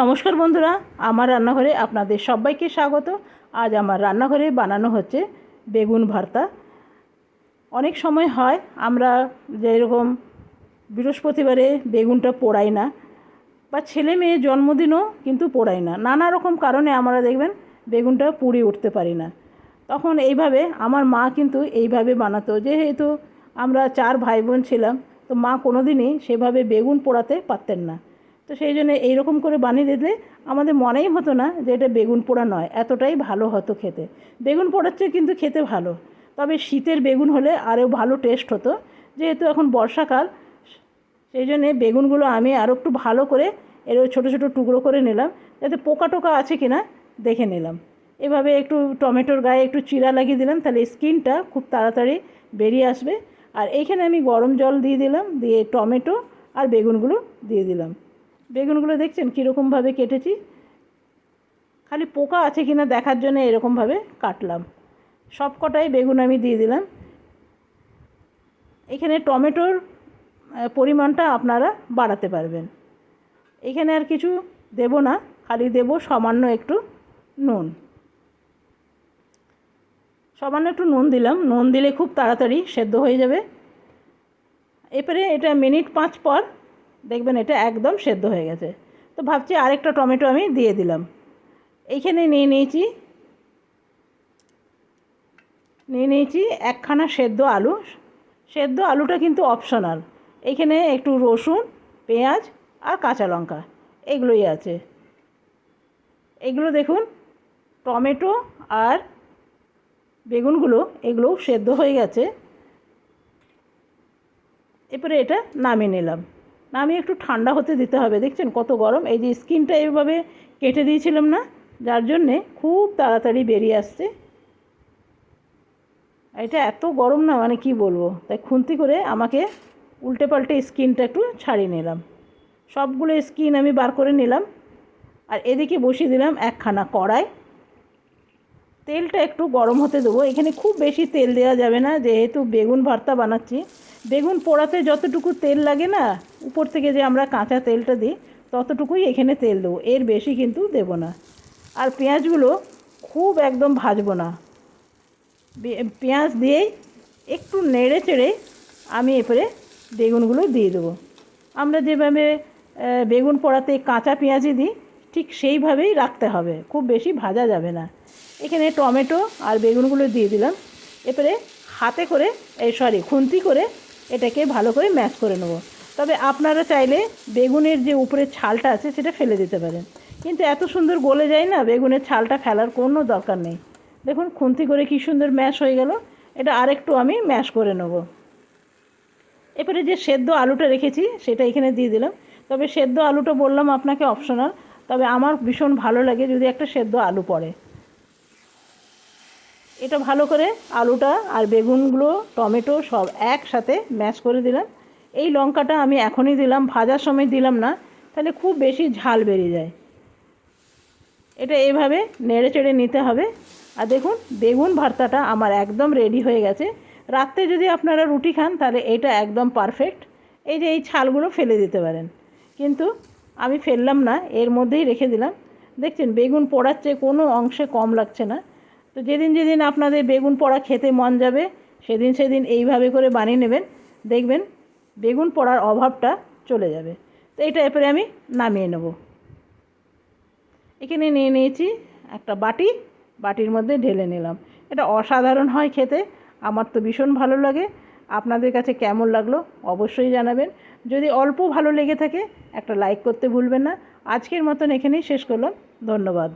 নমস্কার বন্ধুরা, আমার রান্নাঘরে আপনাদের সবাইকে স্বাগত। আজ আমার রান্নাঘরে বানানো হচ্ছে বেগুন ভর্তা। অনেক সময় হয়, আমরা যেরকম বৃহস্পতিবারে বেগুনটা পোড়াই না, বা ছেলে মেয়ে জন্মদিনও কিন্তু পোড়াই না। নানা রকম কারণে আমরা দেখবেন বেগুনটা পুড়ে উঠতে পারি না। তখন এইভাবে আমার মা কিন্তু এইভাবে বানাতো। যেহেতু আমরা চার ভাই বোন ছিলাম, তো মা কোনো দিনই সেভাবে বেগুন পোড়াতে পারতেন না। তো সেই জন্য এইরকম করে বানিয়ে দিলে আমাদের মনেই হতো না যে এটা বেগুন পোড়া নয়, এতটাই ভালো হতো খেতে। বেগুন পোড়ার চেয়ে কিন্তু খেতে ভালো। তবে শীতের বেগুন হলে আরও ভালো টেস্ট হতো। যেহেতু এখন বর্ষাকাল, সেই জন্যে বেগুনগুলো আমি আরও একটু ভালো করে এর ছোটো ছোটো টুকরো করে নিলাম, যাতে পোকা টোকা আছে কি না দেখে নিলাম। এভাবে একটু টমেটোর গায়ে একটু চিরা লাগিয়ে দিলাম, তাহলে স্কিনটা খুব তাড়াতাড়ি বেরিয়ে আসবে। আর এইখানে আমি গরম জল দিয়ে দিলাম, দিয়ে টমেটো আর বেগুনগুলো দিয়ে দিলাম। বেগুনগুলো দেখছেন? কীরকমভাবে কেটেছি? খালি পোকা আছে কি না দেখার জন্য এরকমভাবে কাটলাম। সব কটাই বেগুন আমি দিয়ে দিলাম। এখানে টমেটোর পরিমাণটা আপনারা বাড়াতে পারবেন। এখানে আর কিছু দেব না, খালি দেব সামান্য একটু নুন। সামান্য একটু নুন দিলাম। নুন দিলে খুব তাড়াতাড়ি সেদ্ধ হয়ে যাবে। এরপরে এটা মিনিট পাঁচ পর দেখবেন এটা একদম সেদ্ধ হয়ে গেছে। তো ভাবছি আরেকটা টমেটো আমি দিয়ে দিলাম। এইখানে নিয়ে নিয়েছি নিয়ে নিয়েছি একখানা সেদ্ধ আলু। সেদ্ধ আলুটা কিন্তু অপশনাল এইখানে একটু রসুন, পেঁয়াজ আর কাঁচা লঙ্কা, এগুলোই আছে। এগুলো দেখুন, টমেটো আর বেগুনগুলো, এগুলোও সেদ্ধ হয়ে গেছে। এরপরে এটা নামিয়ে নিলাম। নামিয়ে একটু ঠান্ডা হতে দিতে হবে, দেখছেন কত গরম? এই যে স্কিনটা এইভাবে কেটে দিয়েছিলাম না, যার জন্যে খুব তাড়াতাড়ি বেরিয়ে আসছে। এটা এত গরম না মানে কি বলব? তাই খুন্তি করে আমাকে উল্টে পাল্টে স্কিনটা একটু ছাড়িয়ে নিলাম। সবগুলো স্কিন আমি বার করে নিলাম। আর এদিকে বসিয়ে দিলাম একখানা কড়াই। তেলটা একটু গরম হতে দেবো। এখানে খুব বেশি তেল দেওয়া যাবে না, যেহেতু বেগুন ভর্তা বানাচ্ছি। বেগুন পোড়াতে যতটুকু তেল লাগে না, উপর থেকে যে আমরা কাঁচা তেলটা দিই, ততটুকুই এখানে তেল দেবো। এর বেশি কিন্তু দেব না। আর পেঁয়াজগুলো খুব একদম ভাজবো না। পেঁয়াজ দিয়েই একটু নেড়ে চেড়ে আমি এরপরে বেগুনগুলো দিয়ে দেবো। আমরা যেভাবে বেগুন পোড়াতে কাঁচা পেঁয়াজই দিই, ঠিক সেইভাবেই রাখতে হবে। খুব বেশি ভাজা যাবে না। এখানে টমেটো আর বেগুনগুলো দিয়ে দিলাম। এরপরে হাতে করে, এই সরি, খুন্তি করে এটাকে ভালো করে ম্যাশ করে নেব। তবে আপনারা চাইলে বেগুনের যে উপরের ছালটা আছে সেটা ফেলে দিতে পারেন। কিন্তু এত সুন্দর গলে যায় না, বেগুনের ছালটা ফেলার কোনো দরকার নেই। দেখুন, খুন্তি করে কি সুন্দর ম্যাশ হয়ে গেল। এটা আরেকটু আমি ম্যাশ করে নেব। এরপরে যে সেদ্ধ আলুটা রেখেছি, সেটা এখানে দিয়ে দিলাম। তবে সেদ্ধ আলুটা বললাম আপনাকে অপশনাল, তবে আমার ভীষণ ভালো লাগে যদি একটা সেদ্ধ আলু পড়ে। এটা ভালো করে আলুটা আর বেগুনগুলো, টমেটো সব একসাথে ম্যাশ করে দিলাম। এই লঙ্কাটা আমি এখনই দিলাম, ভাজার সময় দিলাম না, তাহলে খুব বেশি ঝাল বেরিয়ে যায়। এটা এইভাবে নেড়ে চেড়ে নিতে হবে। আর দেখুন, বেগুন ভর্তাটা আমার একদম রেডি হয়ে গেছে। রাত্রে যদি আপনারা রুটি খান, তাহলে এটা একদম পারফেক্ট এই যে এই ছালগুলো ফেলে দিতে পারেন। কিন্তু আমি ফেললাম না, এর মধ্যেই রেখে দিলাম। দেখছেন, বেগুন পোড়ার চেয়ে কোনো অংশে কম লাগছে না। তো যেদিন যেদিন আপনাদের বেগুন পোড়া খেতে মন যাবে, সেদিন সেদিন এইভাবে করে বানিয়ে নেবেন। দেখবেন বেগুন পোড়ার অভাবটা চলে যাবে। তো এটা এরপরে আমি নামিয়ে নেব। এখানে নিয়ে নিয়েছি একটা বাটি, বাটির মধ্যে ঢেলে নিলাম। এটা অসাধারণ হয় খেতে, আমার তো ভীষণ ভালো লাগে। আপনাদের কাছে কেমন লাগল অবশ্যই জানাবেন। যদি অল্প ভালো লেগে থাকে, একটা লাইক করতে ভুলবেন না। আজকের মতন এখানেই শেষ করলাম। ধন্যবাদ।